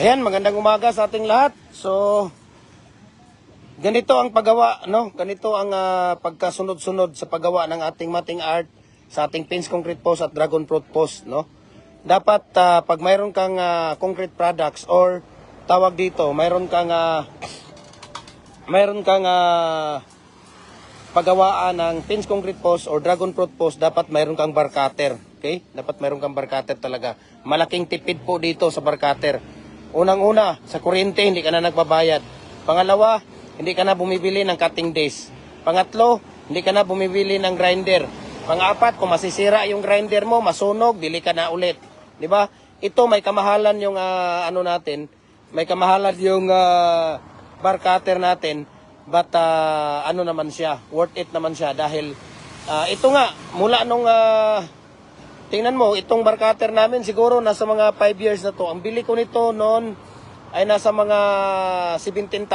Ayan, magandang umaga sa ating lahat. So, ganito ang paggawa, no? Ganito ang ah, pagkasunod-sunod sa paggawa ng ating mating art sa ating pins concrete post at dragon fruit post, no? Dapat ah, pag mayroon kang ah, concrete products or tawag dito, mayroon kang ah, mayroon kang ah, paggawaan ng pins concrete post or dragon fruit post, dapat mayroon kang bar cutter. Okay? Dapat mayroon kang bar cutter talaga. Malaking tipid po dito sa bar cutter. Unang-una, sa kuryente, hindi ka na nagbabayad. Pangalawa, hindi ka na bumibili ng cutting days. Pangatlo, hindi ka na bumibili ng grinder. Pangapat, kung masisira yung grinder mo, masunog, bili ka na ulit. Di ba? Ito may kamahalan yung ah, ano natin, may kamahalan yung ah, bar cutter natin, but ah, ano naman siya, worth it naman siya dahil ah, ito nga, mula nung ah, Tingnan mo, itong bar cutter namin siguro nasa mga 5 years na to. Ang bili ko nito noon ay nasa mga 17,000.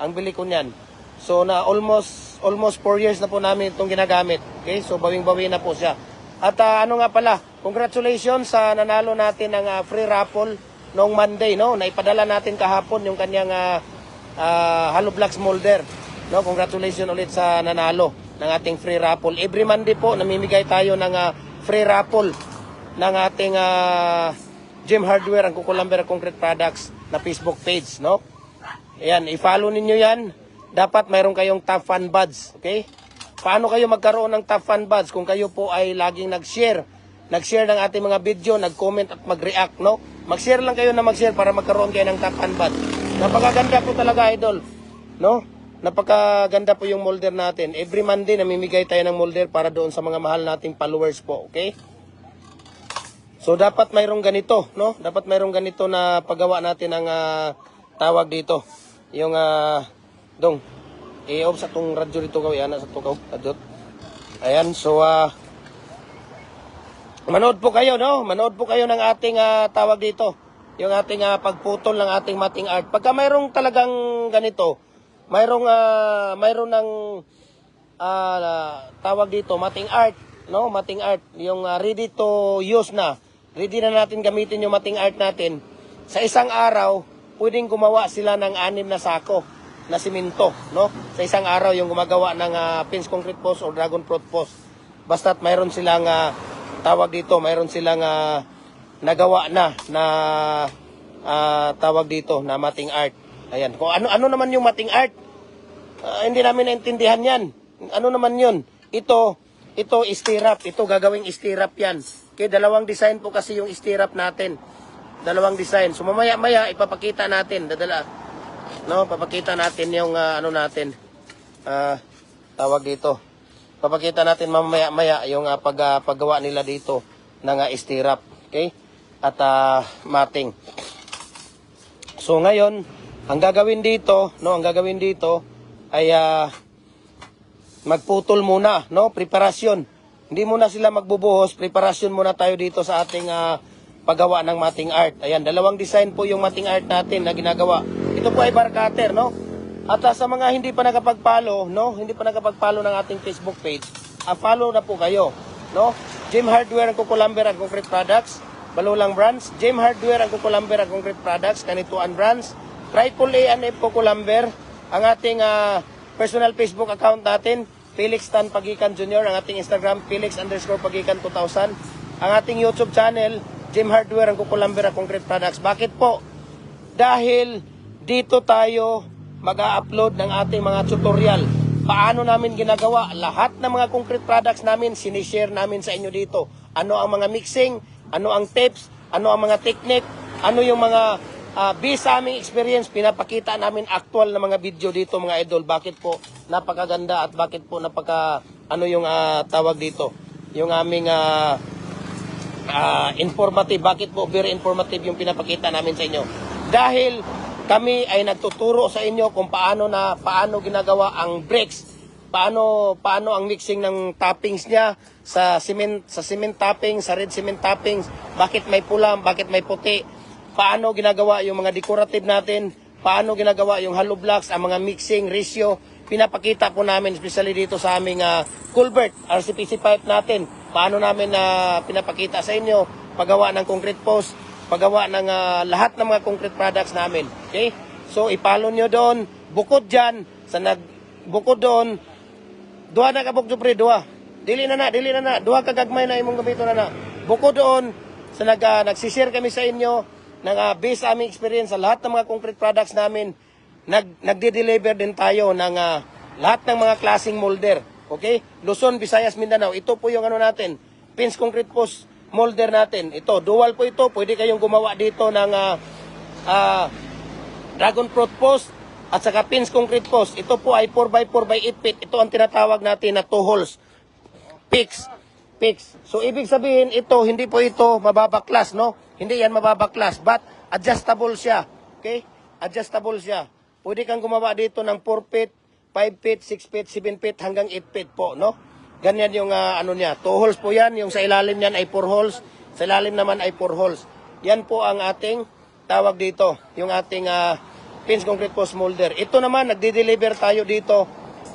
Ang bili ko niyan. So na almost almost 4 years na po namin itong ginagamit. Okay? So bawing-bawi na po siya. At ah, ano nga pala, congratulations sa nanalo natin ng ah, free raffle noong Monday, no? Naipadala natin kahapon yung kanyang ah, ah, Hollow Blocks molder. No, congratulations ulit sa nanalo ng ating free raffle. Every Monday po namimigay tayo ng ah, free raffle ng ating ah, Gym Hardware ang Kukulamber Concrete Products na Facebook page, no? Ayan, i-follow ninyo yan. Dapat mayroon kayong top fan buds, okay? Paano kayo magkaroon ng top fan buds kung kayo po ay laging nag-share? Nag-share ng ating mga video, nag-comment at mag-react, no? Mag-share lang kayo na mag-share para magkaroon kayo ng top fan buds. Napakaganda po talaga, idol. No? Napakaganda po yung molder natin. Every Monday, namimigay tayo ng molder para doon sa mga mahal nating followers po, okay? So dapat mayroong ganito, no? Dapat mayroong ganito na paggawa natin ng ah, tawag dito. Yung ah dong i-off sa tong radyo dito kaw yan sa tukaw adot. Ayan, so ah manood po kayo, no? Manood po kayo ng ating ah, tawag dito. Yung ating ah, pagputol ng ating mating art. Pagka mayroong talagang ganito, mayroong ah, mayroong ng ah, tawag dito, mating art, no? Mating art, yung ah, ready to use na. Ready na natin gamitin yung mating art natin. Sa isang araw, pwedeng gumawa sila ng anim na sako na simento, no? Sa isang araw yung gumagawa ng ah, pins concrete post or dragon fruit post. Basta't mayroon silang ah, tawag dito, mayroon silang ah, nagawa na na ah, tawag dito na mating art. Ayan. Kung ano ano naman yung mating art, Ah, hindi namin naintindihan yan. Ano naman yun? Ito, ito istirap. Ito gagawing istirap yan. Okay, dalawang design po kasi yung istirap natin. Dalawang design. So mamaya-maya ipapakita natin. Dadala. No, papakita natin yung ah, ano natin. Ah, tawag dito. Papakita natin mamaya-maya yung ah, pag, ah, paggawa nila dito ng ah, istirap. Okay? At ah, mating. So ngayon, ang gagawin dito, no, ang gagawin dito ay ah, magputol muna, no? Preparasyon. Hindi muna sila magbubuhos, preparasyon muna tayo dito sa ating ah, paggawa ng mating art. Ayan, dalawang design po yung mating art natin na ginagawa. Ito po ay bar cutter, no? At ah, sa mga hindi pa nakapag-follow, no? Hindi pa nakapag-follow ng ating Facebook page, ah, follow na po kayo, no? Jim Hardware ang Kukulamber ang Concrete Products, Balulang Brands, Jim Hardware ang Kukulamber ang Concrete Products, Kanituan Brands, Triple A and F Kukulamber, ang ating ah, personal Facebook account natin, Felix Tan Pagikan Jr., ang ating Instagram, Felix underscore Pagikan 2000, ang ating YouTube channel, Jim Hardware ang Kukulamber ang Concrete Products. Bakit po? Dahil dito tayo mag-upload ng ating mga tutorial. Paano namin ginagawa? Lahat ng mga concrete products namin, sinishare namin sa inyo dito. Ano ang mga mixing, ano ang tips, ano ang mga technique, ano yung mga uh, based sa aming experience, pinapakita namin actual na mga video dito mga idol. Bakit po napakaganda at bakit po napaka, ano yung ah, tawag dito? Yung aming ah, ah, informative. Bakit po very informative yung pinapakita namin sa inyo? Dahil kami ay nagtuturo sa inyo kung paano na paano ginagawa ang bricks, paano paano ang mixing ng toppings niya sa cement sa cement topping, sa red cement toppings, bakit may pula, bakit may puti, paano ginagawa yung mga decorative natin, paano ginagawa yung hollow blocks, ang mga mixing ratio, pinapakita po namin especially dito sa aming ah, culvert, RCPC pipe natin, paano namin na pinapakita sa inyo paggawa ng concrete post, paggawa ng ah, lahat ng mga concrete products namin. Okay? So, ipalo nyo doon. Bukod dyan, sa nag, bukod doon, duha na kabog pre, duha. Dili na na, dili na na. Duha kagagmay na imong gamiton na na. Bukod doon, sa nag, ah, nagsishare kami sa inyo, ng uh, based sa aming experience sa lahat ng mga concrete products namin, nag, nagde-deliver din tayo ng ah, lahat ng mga klaseng molder. Okay? Luzon, Visayas, Mindanao. Ito po yung ano natin, pins concrete post molder natin. Ito, dual po ito. Pwede kayong gumawa dito ng ah, ah, dragon fruit post at saka pins concrete post. Ito po ay 4x4 by 8 feet. Ito ang tinatawag natin na two holes. Fix. Fix. So, ibig sabihin, ito, hindi po ito mababaklas, no? Hindi yan mababaklas, but adjustable siya. Okay? Adjustable siya. Pwede kang gumawa dito ng 4 feet, 5 feet, 6 feet, 7 feet, hanggang 8 feet po, no? Ganyan yung ah, ano niya. 2 holes po yan. Yung sa ilalim niyan ay 4 holes. Sa ilalim naman ay 4 holes. Yan po ang ating tawag dito. Yung ating ah, pins concrete post molder. Ito naman, nagde-deliver tayo dito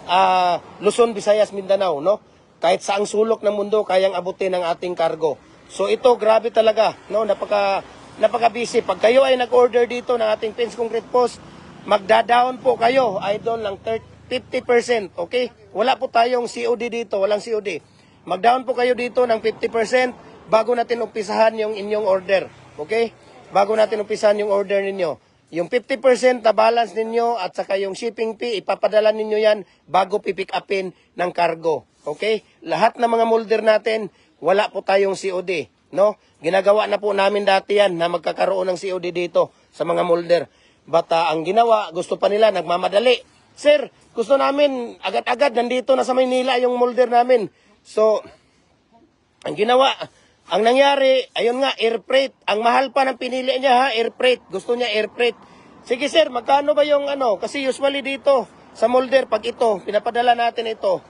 ah, Luzon, Visayas, Mindanao, no? Kahit saang sulok ng mundo, kayang abutin ang ating cargo. So ito, grabe talaga, no? Napaka, napaka busy. Pag kayo ay nag-order dito ng ating pins concrete post, magda-down po kayo, idol, ng 30, 50%, okay? Wala po tayong COD dito, walang COD. Mag-down po kayo dito ng 50% bago natin umpisahan yung inyong order, okay? Bago natin umpisahan yung order ninyo. Yung 50% na balance ninyo at saka yung shipping fee, ipapadala ninyo yan bago pipick upin ng cargo. Okay? Lahat ng mga molder natin, wala po tayong COD. No? Ginagawa na po namin dati yan na magkakaroon ng COD dito sa mga molder. But ah, ang ginawa, gusto pa nila, nagmamadali. Sir, gusto namin agad-agad, nandito na sa Maynila yung molder namin. So, ang ginawa, ang nangyari, ayun nga, air freight. Ang mahal pa ng pinili niya ha, air freight. Gusto niya air freight. Sige sir, magkano ba yung ano? Kasi usually dito, sa molder, pag ito, pinapadala natin ito,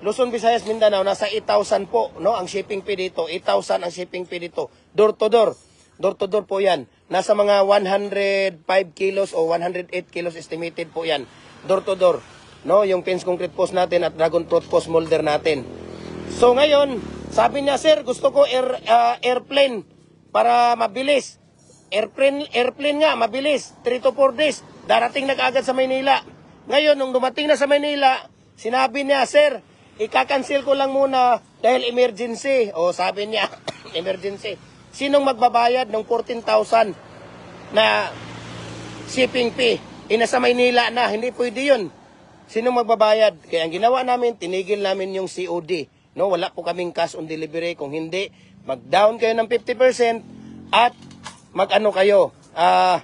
Luzon, Visayas, Mindanao, nasa 8,000 po, no? Ang shipping fee dito, 8,000 ang shipping fee dito. Door to door. Door to door po yan. Nasa mga 105 kilos o 108 kilos estimated po yan. Door to door. No? Yung pins concrete post natin at dragon fruit post molder natin. So ngayon, sabi niya, sir, gusto ko air, ah, airplane para mabilis. Airplane, airplane nga, mabilis. 3 to 4 days. Darating na kaagad sa Maynila. Ngayon, nung dumating na sa Maynila, sinabi niya, sir, ikakancel ko lang muna dahil emergency. O sabi niya, emergency. Sinong magbabayad ng 14,000 na shipping fee? Ina sa Maynila na, hindi pwede yun. Sino magbabayad? Kaya ang ginawa namin, tinigil namin yung COD. No, wala po kaming cash on delivery. Kung hindi, mag-down kayo ng 50% at mag-ano kayo, ah,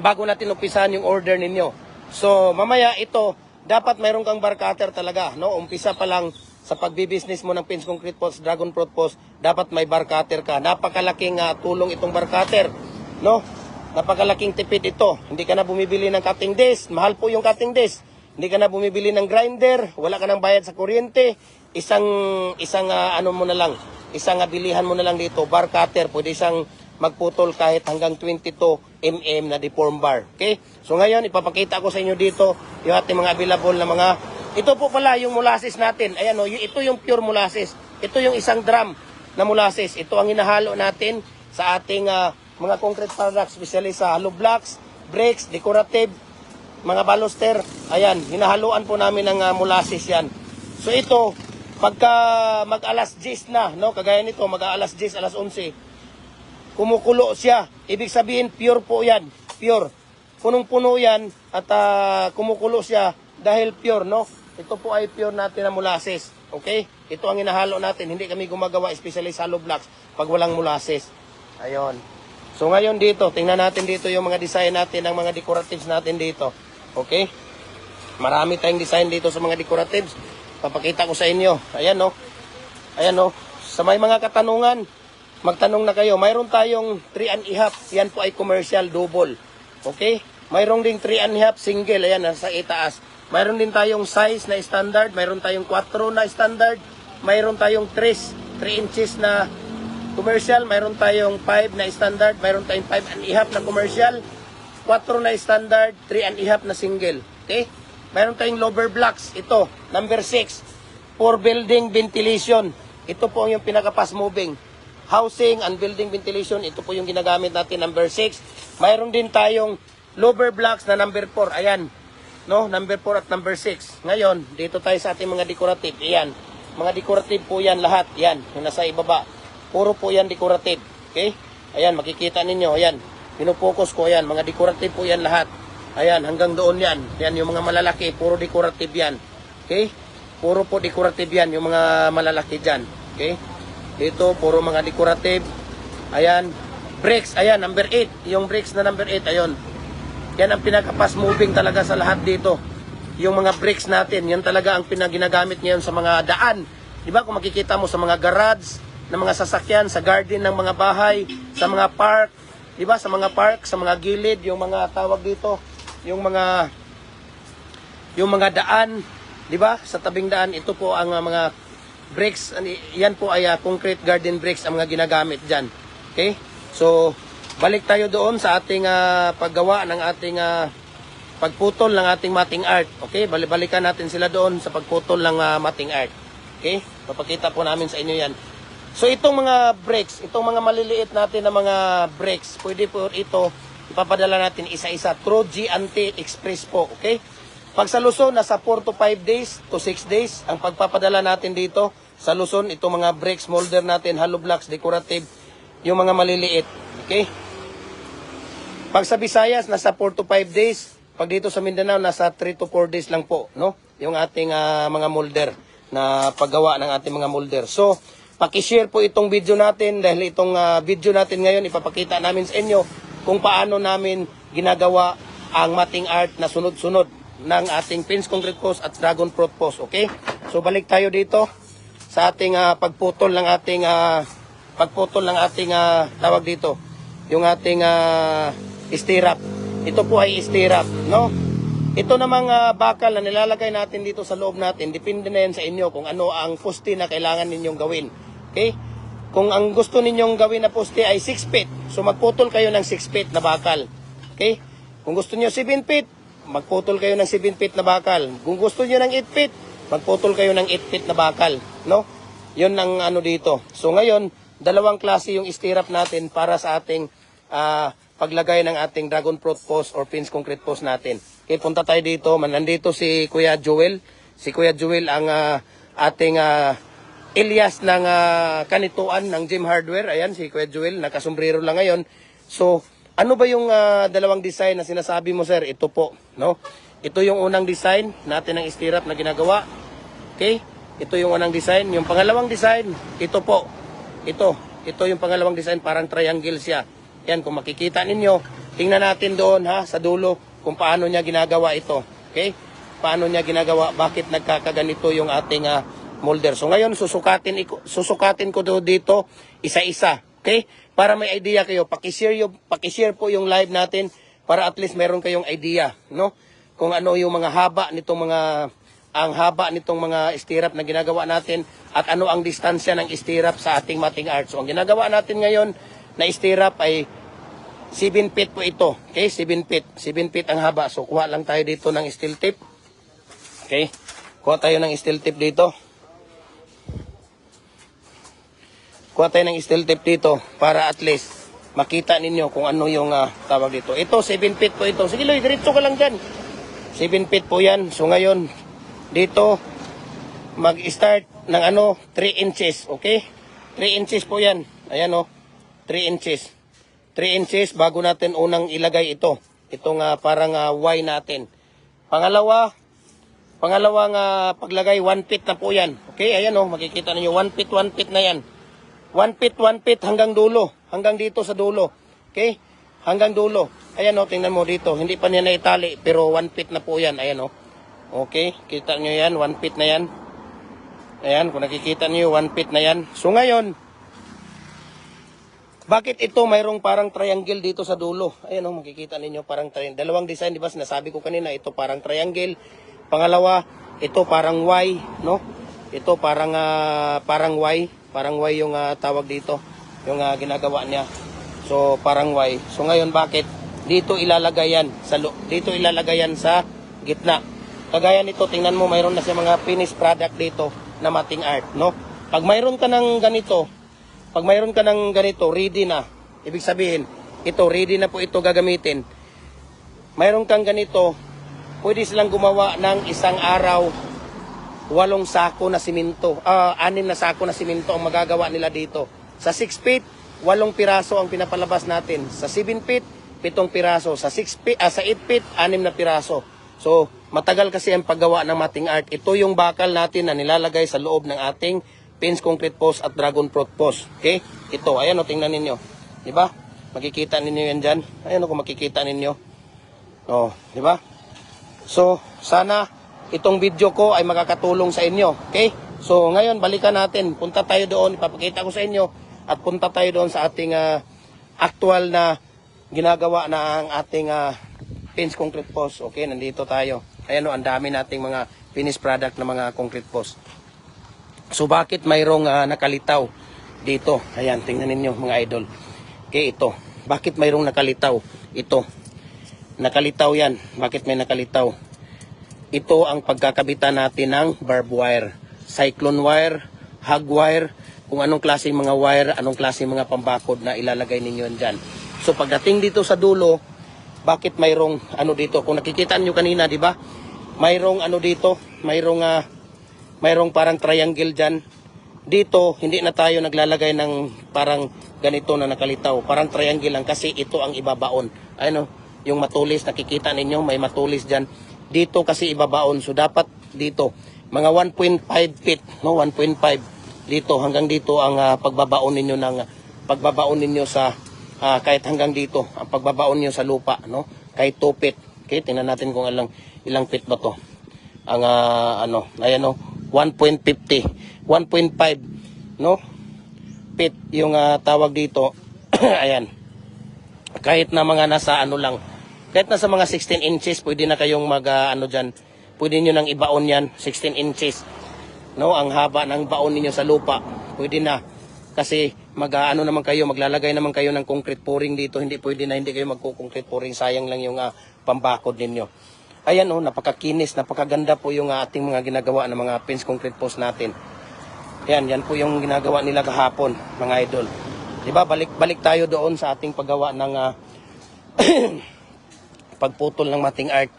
bago natin umpisahan yung order ninyo. So, mamaya ito, dapat mayroon kang bar cutter talaga, no? Umpisa pa lang sa pagbi-business mo ng pins concrete post, dragon fruit post, dapat may bar cutter ka. Napakalaking ah, tulong itong bar cutter, no? Napakalaking tipid ito. Hindi ka na bumibili ng cutting disc. Mahal po yung cutting disc. Hindi ka na bumibili ng grinder. Wala ka nang bayad sa kuryente. Isang, isang ah, ano mo na lang. Isang ah, bilihan mo na lang dito. Bar cutter. Pwede isang magputol kahit hanggang 22 mm na deform bar. Okay? So ngayon, ipapakita ko sa inyo dito yung ating mga available na mga... Ito po pala yung molasses natin. Ayan o, ito yung pure molasses. Ito yung isang drum na molasses. Ito ang hinahalo natin sa ating ah, mga concrete products, especially sa hollow blocks, bricks, decorative, mga baluster. Ayan, hinahaluan po namin ng ah, molasses yan. So ito, pagka mag alas 10 na, no, kagaya nito, mag alas 10, alas 11, kumukulo siya. Ibig sabihin, pure po yan. Pure. Punong-puno yan at ah, kumukulo siya dahil pure, no? Ito po ay pure natin na molasses. Okay? Ito ang inahalo natin. Hindi kami gumagawa, especially sa hollow blocks, pag walang molasses. Ayon. So ngayon dito, tingnan natin dito yung mga design natin, ang mga decoratives natin dito. Okay? Marami tayong design dito sa mga decoratives. Papakita ko sa inyo. Ayan, no? Ayan, no? Sa may mga katanungan, magtanong na kayo. Mayroon tayong 3 and a half. Yan po ay commercial double. Okay? Mayroon ding 3 and a half single. Ayan, nasa itaas. Mayroon din tayong size na standard. Mayroon tayong 4 na standard. Mayroon tayong 3, 3 inches na commercial. Mayroon tayong 5 na standard. Mayroon tayong 5 and a half na commercial. 4 na standard. 3 and a half na single. Okay? Mayroon tayong lower blocks. Ito, number 6. For building ventilation. Ito po yung pinaka fast moving. Housing and building ventilation. Ito po yung ginagamit natin, number 6. Mayroon din tayong lower blocks na number 4. Ayan, no? Number 4 at number 6. Ngayon, dito tayo sa ating mga decorative. Ayan, mga decorative po yan lahat. Yan, yung nasa ibaba. Puro po yan decorative. Okay? Ayan, makikita ninyo. Ayan, pinupokus ko yan. Mga decorative po yan lahat. Ayan, hanggang doon yan. Yan, yung mga malalaki, puro decorative yan. Okay? Puro po decorative yan, yung mga malalaki dyan. Okay? Dito, puro mga decorative. Ayan, bricks. Ayan, number 8. Yung bricks na number 8, ayun. Yan ang pinaka-fast moving talaga sa lahat dito. Yung mga bricks natin, yan talaga ang pinaginagamit ngayon sa mga daan. Di ba kung makikita mo sa mga garage, ng mga sasakyan, sa garden ng mga bahay, sa mga park, di ba sa mga park, sa mga gilid, yung mga tawag dito, yung mga yung mga daan, di ba? Sa tabing daan, ito po ang uh, mga bricks. Yan po ay uh, concrete garden bricks ang mga ginagamit dyan. Okay? So, balik tayo doon sa ating uh, paggawa ng ating uh, pagputol ng ating mating art. Okay? Bali- Balikan natin sila doon sa pagputol ng uh, mating art. Okay? Papakita po namin sa inyo yan. So, itong mga bricks, itong mga maliliit natin na mga bricks, pwede po ito ipapadala natin isa-isa through G&T Express po. Okay? Pag sa Luzon, nasa 4 to 5 days to 6 days ang pagpapadala natin dito sa Luzon. Itong mga bricks, molder natin, hollow blocks, decorative, yung mga maliliit. Okay? Pag sa Visayas, nasa 4 to 5 days. Pag dito sa Mindanao, nasa 3 to 4 days lang po, no? Yung ating ah, mga molder na paggawa ng ating mga molder. So, paki-share po itong video natin dahil itong ah, video natin ngayon ipapakita namin sa inyo kung paano namin ginagawa ang mating art na sunod-sunod ng ating pins concrete post at dragon fruit post, okay? So balik tayo dito sa ating ah, pagputol ng ating ah, pagputol ng ating ah, tawag dito, yung ating uh, stirrup. Ito po ay stirrup, no? Ito namang ah, bakal na nilalagay natin dito sa loob natin, depende na yan sa inyo kung ano ang poste na kailangan ninyong gawin. Okay? Kung ang gusto ninyong gawin na poste ay 6 feet, so magputol kayo ng 6 feet na bakal. Okay? Kung gusto niyo 7 feet, magputol kayo ng 7 feet na bakal. Kung gusto niyo ng 8 feet, magputol kayo ng 8 feet na bakal, no? 'Yun ang ano dito. So ngayon, dalawang klase yung stirrup natin para sa ating ah, paglagay ng ating dragon fruit post or pins concrete post natin. Okay, punta tayo dito. Nandito si Kuya Joel. Si Kuya Joel ang ah, ating ah, Elias ng ah, kanituan ng Gym Hardware. Ayan, si Kuya Joel, nakasombrero lang ngayon. So, ano ba yung ah, dalawang design na sinasabi mo, sir? Ito po, no? Ito yung unang design natin ng stirrup na ginagawa. Okay? Ito yung unang design. Yung pangalawang design, ito po. Ito. Ito yung pangalawang design, parang triangle siya. Yan, kung makikita ninyo, tingnan natin doon ha, sa dulo, kung paano niya ginagawa ito. Okay? Paano niya ginagawa, bakit nagkakaganito yung ating ah, molder. So ngayon, susukatin, susukatin ko do dito, isa-isa. Okay? Para may idea kayo, pakishare, yung, pakishare po yung live natin para at least meron kayong idea, no? Kung ano yung mga haba nitong mga ang haba nitong mga stirrup na ginagawa natin at ano ang distansya ng stirrup sa ating mating art. So ang ginagawa natin ngayon na stirrup ay 7 feet po ito. Okay, 7 feet. 7 feet ang haba. So kuha lang tayo dito ng steel tip. Okay, kuha tayo ng steel tip dito. Kuha tayo ng steel tip dito para at least makita ninyo kung ano yung ah, tawag dito. Ito, 7 feet po ito. Sige, Loy, diretso ka lang dyan. 7 feet po yan. So ngayon, dito, mag-start ng ano, 3 inches, okay? 3 inches po yan. Ayan o, 3 inches. 3 inches bago natin unang ilagay ito. Itong ah, parang ah, Y natin. Pangalawa, pangalawang ah, paglagay, 1 feet na po yan. Okay, ayan o, makikita ninyo, 1 feet, 1 feet na yan. 1 feet, 1 feet hanggang dulo. Hanggang dito sa dulo. Okay? Hanggang dulo. Ayan o, tingnan mo dito. Hindi pa niya naitali, pero 1 feet na po yan. Ayan o. Okay, kita nyo yan, 1 feet na yan. Ayan, kung nakikita nyo, 1 feet na yan. So ngayon, bakit ito mayroong parang triangle dito sa dulo? Ayan o, makikita ninyo parang triangle. Dalawang design, di ba? Sinasabi ko kanina, ito parang triangle. Pangalawa, ito parang Y, no? Ito parang ah, parang Y, parang Y yung ah, tawag dito, yung ah, ginagawa niya. So parang Y. So ngayon bakit dito ilalagay yan sa dito ilalagay yan sa gitna. Kagaya nito, tingnan mo mayroon na siya mga finished product dito na mating art, no? Pag mayroon ka ng ganito, Pag mayroon ka ng ganito, ready na. Ibig sabihin, ito, ready na po ito gagamitin. Mayroon kang ganito, pwede silang gumawa ng isang araw, walong sako na simento, ah, anim na sako na simento ang magagawa nila dito. Sa 6 feet, walong piraso ang pinapalabas natin. Sa 7 feet, pitong piraso. Sa 6 feet, ah, sa 8 feet, anim na piraso. So, matagal kasi ang paggawa ng mating art. Ito yung bakal natin na nilalagay sa loob ng ating pins concrete post at dragon fruit post. Okay? Ito, ayan o, tingnan ninyo. Di ba? Makikita ninyo yan dyan. Ayan o, kung makikita ninyo. Oh, di ba? So, sana itong video ko ay makakatulong sa inyo. Okay? So, ngayon, balikan natin. Punta tayo doon. Ipapakita ko sa inyo. At punta tayo doon sa ating ah, actual na ginagawa na ang ating ah, pins concrete post. Okay, nandito tayo. Ayan o, ang dami nating mga finished product na mga concrete post. So, bakit mayroong ah, nakalitaw dito? Ayan, tingnan ninyo mga idol. Okay, ito. Bakit mayroong nakalitaw? Ito. Nakalitaw yan. Bakit may nakalitaw? Ito ang pagkakabitan natin ng barbed wire. Cyclone wire, hog wire, kung anong klaseng mga wire, anong klaseng mga pambakod na ilalagay ninyo dyan. So pagdating dito sa dulo, bakit mayroong ano dito? Kung nakikita nyo kanina, di ba? Mayroong ano dito, mayroong ah, mayroong parang triangle dyan. Dito, hindi na tayo naglalagay ng parang ganito na nakalitaw. Parang triangle lang kasi ito ang ibabaon. Ano, yung matulis, nakikita ninyo, may matulis dyan. Dito kasi ibabaon. So, dapat dito, mga 1.5 feet, no, 1.5 dito hanggang dito ang ah, pagbabaon ninyo ng pagbabaon ninyo sa ah, kahit hanggang dito ang pagbabaon niyo sa lupa no? Kahit 2 feet. Okay tingnan natin kung ilang ilang feet ba to. Ang ah, ano ayan no? 1.50 1.5 no? Feet yung ah, tawag dito. Ayan. Kahit na mga nasa ano lang kahit nasa mga 16 inches pwede na kayong mag ah, ano diyan pwede niyo nang ibaon yan 16 inches no ang haba ng baon ninyo sa lupa. Pwede na. Kasi mag ah, ano naman kayo maglalagay naman kayo ng concrete pouring dito. Hindi pwede na hindi kayo magko-concrete pouring. Sayang lang yung ah, pambakod ninyo. Ayan oh napakakinis napakaganda po yung ah, ating mga ginagawa ng mga pins concrete post natin. Yan yan po yung ginagawa nila kahapon mga idol. Di ba balik balik tayo doon sa ating paggawa ng ah, pagputol ng mating art.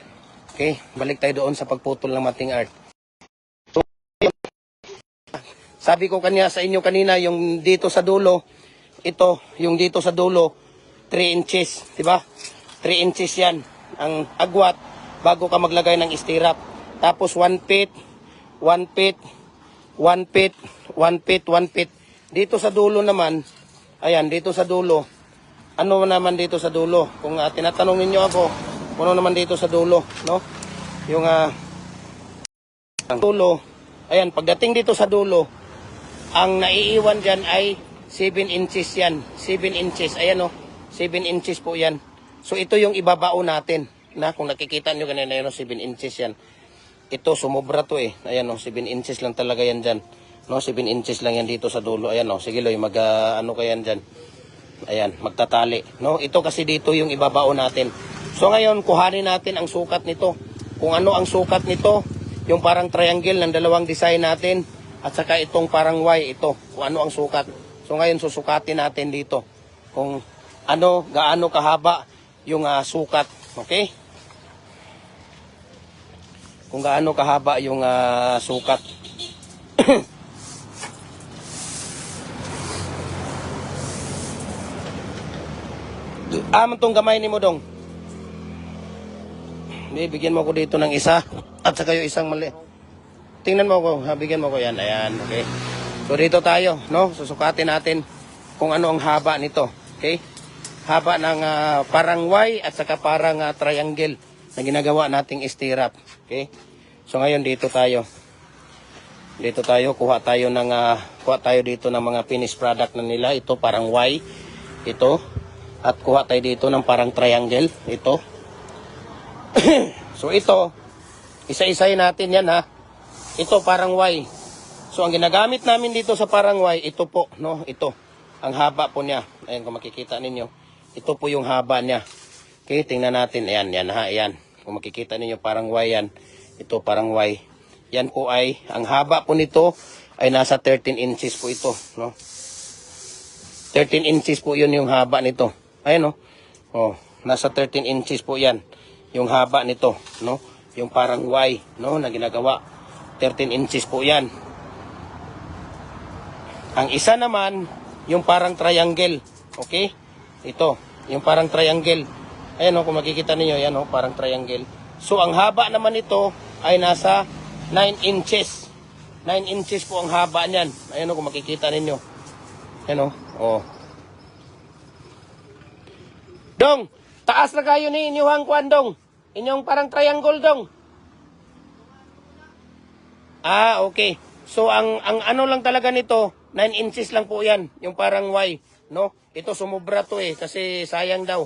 Okay balik tayo doon sa pagputol ng mating art Sabi ko kanya sa inyo kanina, yung dito sa dulo, ito, yung dito sa dulo, 3 inches, di ba? 3 inches yan, ang agwat, bago ka maglagay ng istirap. Tapos 1 feet, 1 feet, 1 feet, 1 feet, 1 feet. Dito sa dulo naman, ayan, dito sa dulo, ano naman dito sa dulo? Kung uh, tinatanong ninyo ako, ano naman dito sa dulo, no? Yung ang dulo, ayan, pagdating dito sa dulo, ang naiiwan dyan ay 7 inches yan. 7 inches. Ayan o. 7 inches po yan. So ito yung ibabao natin. Na kung nakikita nyo kanina yun, 7 inches yan. Ito sumobra to eh. Ayan o. 7 inches lang talaga yan dyan. No, 7 inches lang yan dito sa dulo. Ayan o. Sige Loy, mag ah, ano ka yan dyan. Ayan, magtatali. No, ito kasi dito yung ibabao natin. So ngayon, kuhanin natin ang sukat nito. Kung ano ang sukat nito, yung parang triangle ng dalawang design natin, at saka itong parang Y, ito, kung ano ang sukat. So ngayon susukatin natin dito kung ano, gaano kahaba yung ah, sukat. Okay? Kung gaano kahaba yung ah, sukat. Aman tong gamay ni mo dong. Hindi, bigyan mo ko dito ng isa. At saka yung isang mali. Tingnan mo ko, ha, bigyan mo ko yan. Ayan, okay. So dito tayo, no? Susukatin natin kung ano ang haba nito. Okay? Haba ng ah, parang Y at saka parang ah, triangle na ginagawa nating stirrup. Okay? So ngayon dito tayo. Dito tayo, kuha tayo ng ah, kuha tayo dito ng mga finished product na nila. Ito parang Y. Ito. At kuha tayo dito ng parang triangle. Ito. so ito, isa-isayin natin yan ha. Ito parang Y. So ang ginagamit namin dito sa parang Y, ito po, no? Ito. Ang haba po niya. Ayan kung makikita ninyo. Ito po yung haba niya. Okay, tingnan natin. Ayan, yan ha, ayan. Kung makikita ninyo parang Y yan. Ito parang Y. Yan po ay, ang haba po nito ay nasa 13 inches po ito, no? 13 inches po yun yung haba nito. Ayan oh. Oh, nasa 13 inches po yan. Yung haba nito, no? Yung parang Y, no, na ginagawa. 13 inches po yan. Ang isa naman, yung parang triangle. Okay? Ito, yung parang triangle. Ayan o, kung makikita niyo yan o, parang triangle. So, ang haba naman ito ay nasa 9 inches. 9 inches po ang haba niyan. Ayan o, kung makikita ninyo. Ayan o, oh. Dong, taas na kayo ni inyong kwan, Dong. Inyong parang triangle, Dong. Ah, okay. So ang ang ano lang talaga nito, 9 inches lang po 'yan, yung parang Y, no? Ito sumobra to eh kasi sayang daw.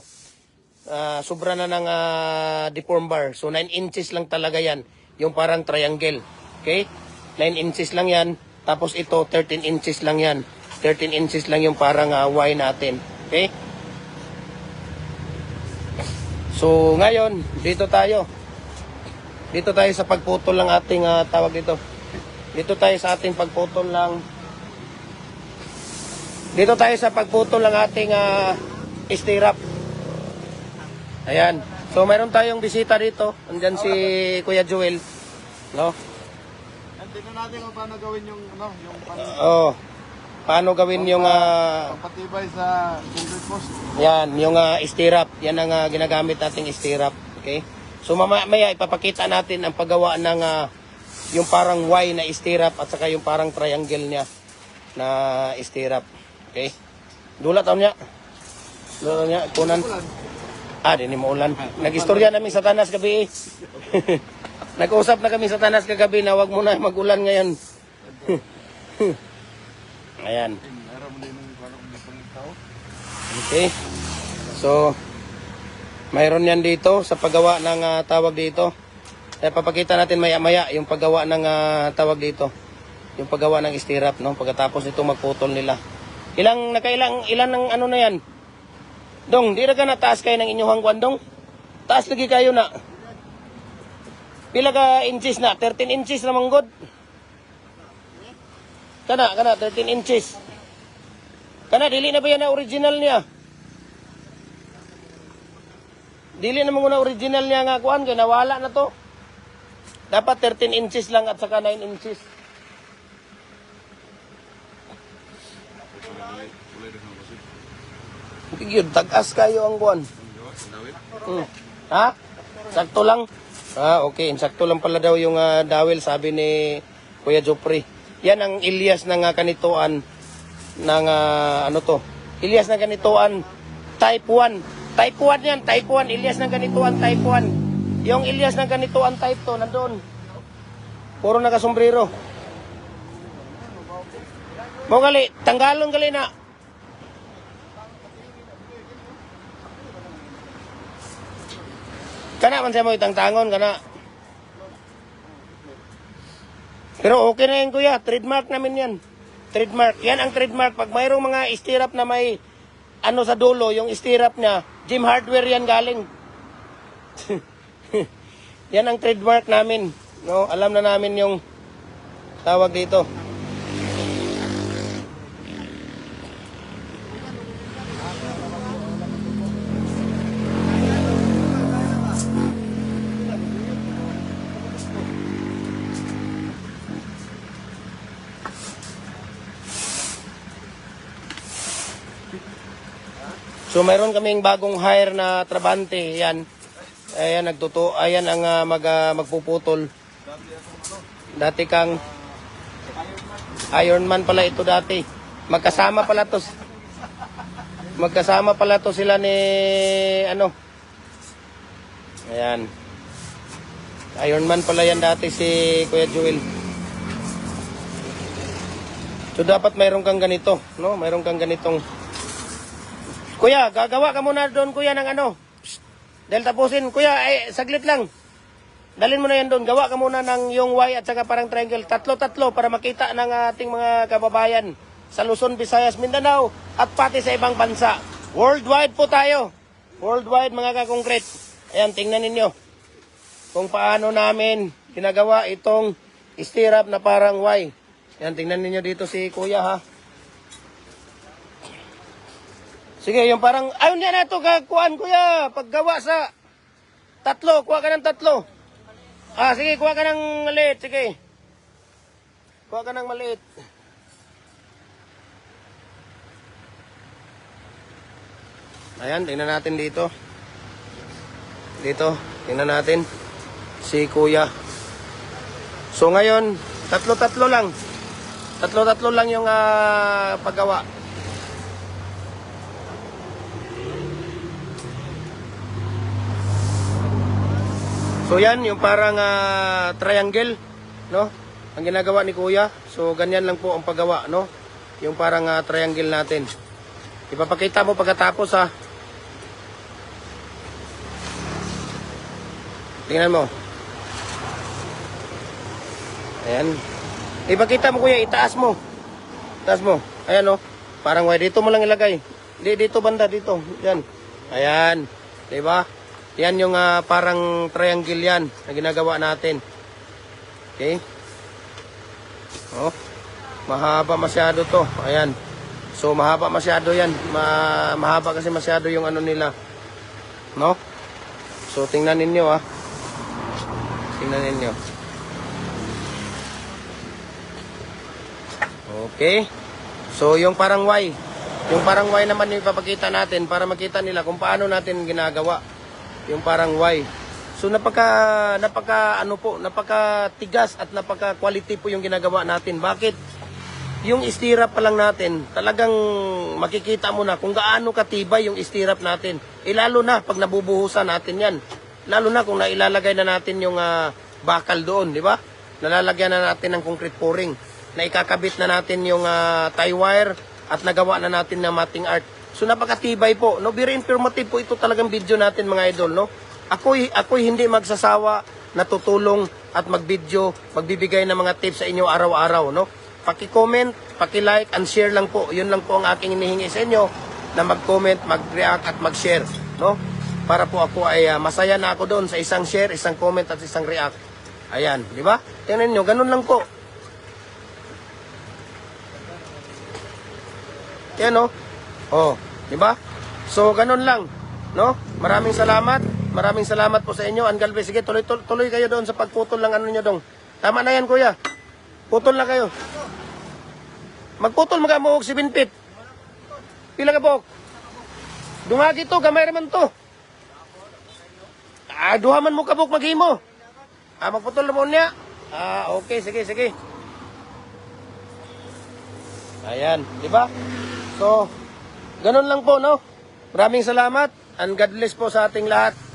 Ah, sobra na ng ah, deform bar. So 9 inches lang talaga 'yan, yung parang triangle. Okay? 9 inches lang 'yan. Tapos ito 13 inches lang 'yan. 13 inches lang yung parang ah, Y natin. Okay? So ngayon, dito tayo. Dito tayo sa pagputol ng ating ah, tawag dito. Dito tayo sa ating pagputol ng Dito tayo sa pagputol ng ating uh, stirrup. Ayan. So mayroon tayong bisita dito. Andyan si Kuya Joel. No? Tingnan natin kung paano gawin yung ano, yung pan Oh. Paano gawin yung ah, patibay sa concrete post. yan, yung uh, stirrup. Yan ang ah, ginagamit nating stirrup. Okay? So mamaya ipapakita natin ang paggawa ng ah, yung parang Y na stirrup at saka yung parang triangle niya na stirrup. Okay? Dulat taon niya. Dulat niya. Kunan. Ah, di ni maulan. Nag-istorya namin sa Tanas gabi eh. Nag-usap na kami sa Tanas kagabi na wag mo na magulan ngayon. Ayan. Mo din. Okay. So, mayroon yan dito sa paggawa ng ah, tawag dito. Eh, papakita natin maya-maya yung paggawa ng ah, tawag dito. Yung paggawa ng stirrup, no? Pagkatapos nito magputol nila. Ilang, nakailang, ilan ng ano na yan? Dong, di na ka na taas kayo ng inyong hangguan, dong? Taas lagi kayo na. Pila ka inches na? 13 inches na manggod. Kana, kana, 13 inches. Kana, dili na ba yan na original niya? Dili na muna original niya nga kuan kay nawala na to. Dapat 13 inches lang at saka 9 inches. Yun, tagas kayo ang kuan. Hmm. Ha? Sakto lang? Ah, okay. Sakto lang pala daw yung ah, dawil, sabi ni Kuya Jopri. Yan ang Ilyas ng ah, kanituan ng ah, ano to. Ilyas ng kanituan type 1. Type 1 yan, type 1. Ilyas ng kanituan type 1. Yung Ilyas ng kanituan type 2, nandoon. Puro nakasombrero. Mo gali, tanggalon gali na. Kana man siya mo itang tangon kana. Pero okay na yan kuya, trademark namin yan. Trademark. Yan ang trademark. Pag mayroong mga stirrup na may ano sa dulo, yung stirrup niya, Jim Hardware yan galing. yan ang trademark namin. No, alam na namin yung tawag dito. So mayroon kaming bagong hire na trabante, yan. Ayan nagtuto, ayan ang ah, mag ah, magpuputol. Dati kang Ironman pala ito dati. Magkasama pala to. Magkasama pala to sila ni ano. Ayan. Ironman pala yan dati si Kuya Joel. So dapat mayroon kang ganito, no? Mayroon kang ganitong Kuya, gagawa ka muna doon kuya ng ano. Psst. Dahil tapusin, kuya, eh, saglit lang. Dalin mo na yan doon. Gawa ka muna ng yung Y at saka parang triangle. Tatlo-tatlo para makita ng ating mga kababayan sa Luzon, Visayas, Mindanao at pati sa ibang bansa. Worldwide po tayo. Worldwide mga kakongkret. Ayan, tingnan ninyo kung paano namin ginagawa itong stirrup na parang Y. Ayan, tingnan ninyo dito si kuya ha. Sige, yung parang, ayun yan na ito, kuhaan kuya. Paggawa sa tatlo, kuha ka ng tatlo. Ah, sige, kuha ka ng maliit, sige. Kuha ka ng maliit. Ayan, tingnan natin dito. Dito, tingnan natin. Si kuya. So ngayon, tatlo-tatlo lang. Tatlo-tatlo lang yung ah, paggawa. So yan, yung parang ah, triangle, no? Ang ginagawa ni Kuya. So ganyan lang po ang paggawa, no? Yung parang ah, triangle natin. Ipapakita mo pagkatapos ha. Tingnan mo. Ayan. Ipakita mo kuya, itaas mo. Itaas mo. Ayan o. Parang way. Dito mo lang ilagay. Di, dito banda, dito. Yan. Ayan. Diba? Yan yung ah, parang triangle yan na ginagawa natin. Okay? Oh. Mahaba masyado to. Ayan. So mahaba masyado yan. Ma mahaba kasi masyado yung ano nila. No? So tingnan ninyo ah. Tingnan ninyo. Okay. So, yung parang Y. Yung parang Y naman yung ipapakita natin para makita nila kung paano natin ginagawa. Yung parang Y. So, napaka, napaka, ano po, napaka tigas at napaka quality po yung ginagawa natin. Bakit? Yung istirap pa lang natin, talagang makikita mo na kung gaano katibay yung istirap natin. Lalo na pag nabubuhusan natin yan. Lalo na kung nailalagay na natin yung ah, bakal doon, di ba? Nalalagyan na natin ng concrete pouring. Na ikakabit na natin yung ah, tie wire at nagawa na natin ng matting art. So napakatibay po. No, very informative po ito talagang video natin mga idol, no? Ako'y ako'y hindi magsasawa na tutulong at mag-video, magbibigay ng mga tips sa inyo araw-araw, no? Paki-comment, paki-like and share lang po. 'Yun lang po ang aking hinihingi sa inyo na mag-comment, mag-react at mag-share, no? Para po ako ay ah, masaya na ako doon sa isang share, isang comment at isang react. Ayan, di ba? Tingnan niyo, ganun lang po. Yan oh. Oh, di ba? So ganun lang, no? Maraming salamat. Maraming salamat po sa inyo. Angalbe, sige, tuloy, tuloy, kayo doon sa pagputol ng ano niyo dong. Tama na yan, kuya. Putol na kayo. Magputol mga mo 7 feet. Pila ka po? Dungagi to, gamay raman to. Ah, duhaman mo kabuk maghimo. Ah, magputol na mo niya. Ah, okay, sige, sige. Ayan, di ba? So, ganun lang po, no? Maraming salamat and God bless po sa ating lahat.